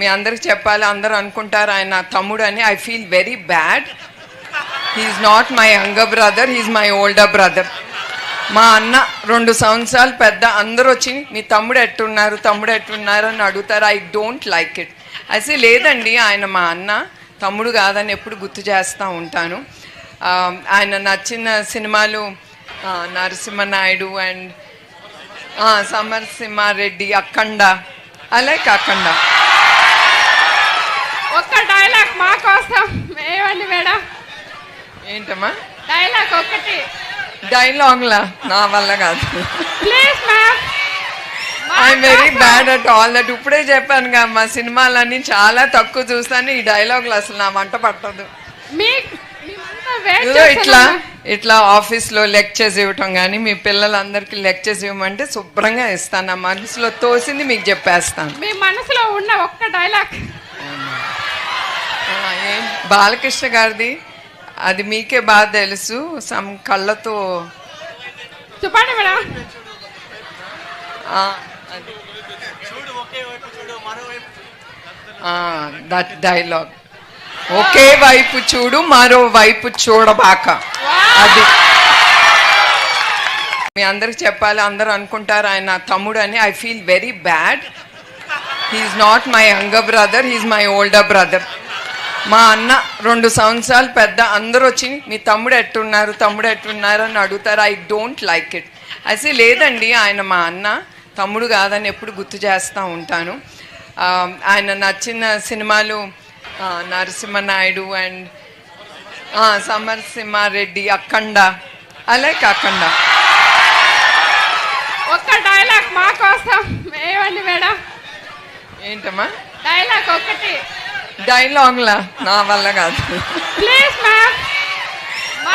మీ అందరికి చెప్పాలి అందరూ అనుకుంటారు ఆయన నా తమ్ముడు అని. I feel very bad he's not my younger brother he's my older brother మా అన్న రెండు సంవత్సరాలు పెద్ద అందరూ వచ్చి మీ తమ్ముడు ఎట్టున్నారు తమ్ముడు ఎట్టున్నారు? అని అడుగుతారు. ఐ డోంట్ లైక్ ఇట్ అయితే లేదండి ఆయన మా అన్న తమ్ముడు కాదని ఎప్పుడు గుర్తు చేస్తూ ఉంటాను. Um, ఆయన నచ్చిన సినిమాలు నరసింహనాయుడు అండ్ సమరసింహారెడ్డి అఖండ. అలాగే అఖండ ఒక్క డైలాగ్ మా కోసం ఏమండి మేడం ఏంటమ్మా? డైలాగ్ ఒకటి. డైలాగ్లా నా వల్ల కాదు. Please ma'am I'm very bad at all that ఇప్పుడే చెప్పాను కదా మా సినిమాలన్నీ చాలా తక్కువ చూస్తాను ఈ డైలాగులు అసలు నా వంట పట్టదు. ఇట్లా ఇట్లా ఆఫీస్లో లెక్చర్స్ ఇవ్వటం కానీ మీ పిల్లలందరికీ లెక్చర్స్ ఇవ్వమంటే శుభ్రంగా ఇస్తాను నా మనసులో తోసింది మీకు చెప్పేస్తాను. మీ మనసులో ఉన్న ఒక్క డైలాగ్ బాలకృష్ణ గారిది? అది మీకే బాగా తెలుసు. సమ్ కళ్ళతో చెప్పండి మేడం. దట్ డైలాగ్ ఒకే వైపు చూడు మరో వైపు చూడబాక. అది. మీ అందరికి చెప్పాలి అందరూ అనుకుంటారు ఆయన నా తమ్ముడు అని I feel very bad he's not my younger brother he's my older brother మా అన్న రెండు సంవత్సరాలు పెద్ద అందరూ వచ్చి మీ తమ్ముడు ఎట్టున్నారు? తమ్ముడు ఎట్టున్నారు? అని అడుగుతారు. ఐ డోంట్ లైక్ ఇట్ అయితే లేదండి ఆయన మా అన్న తమ్ముడు కాదని ఎప్పుడు గుర్తు చేస్తూ ఉంటాను. ఆయన నచ్చిన సినిమాలు నరసింహనాయుడు అండ్ సమరసింహారెడ్డి అఖండ. అలాగే అఖండ. ఒక్క డైలాగ్ మా కోసం. ఏమండి మేడం? ఏంటమ్మా? డైలాగ్ ఒకటి. డైలాగ్లా నా వల్ల కాదు. Please ma'am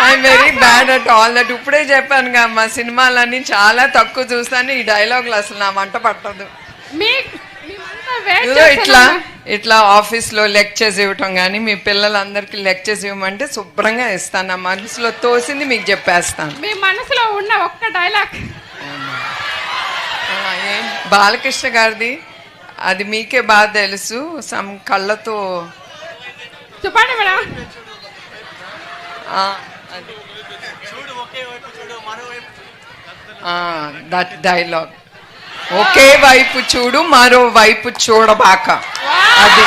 I'm very bad at all that ఇప్పుడే చెప్పాను కదా మా సినిమాలన్నీ చాలా తక్కువ చూస్తాను ఈ డైలాగులు అసలు నా వంట పట్టదు. ఇట్లా ఇట్లా ఆఫీస్లో లెక్చర్స్ ఇవ్వటం కానీ మీ పిల్లలందరికీ లెక్చర్స్ ఇవ్వమంటే శుభ్రంగా ఇస్తాను. నా మనసులో తోసింది మీకు చెప్పేస్తాను. మీ మనసులో ఉన్న ఒక్క డైలాగ్ బాలకృష్ణ గారిది? అది మీకే బాగా తెలుసు. సమ్ కళ్ళతో చెప్పండి మేడం. ఆ, అది. ఆ, దట్ డైలాగ్ ఒకే వైపు చూడు మరో వైపు చూడబాక. అది.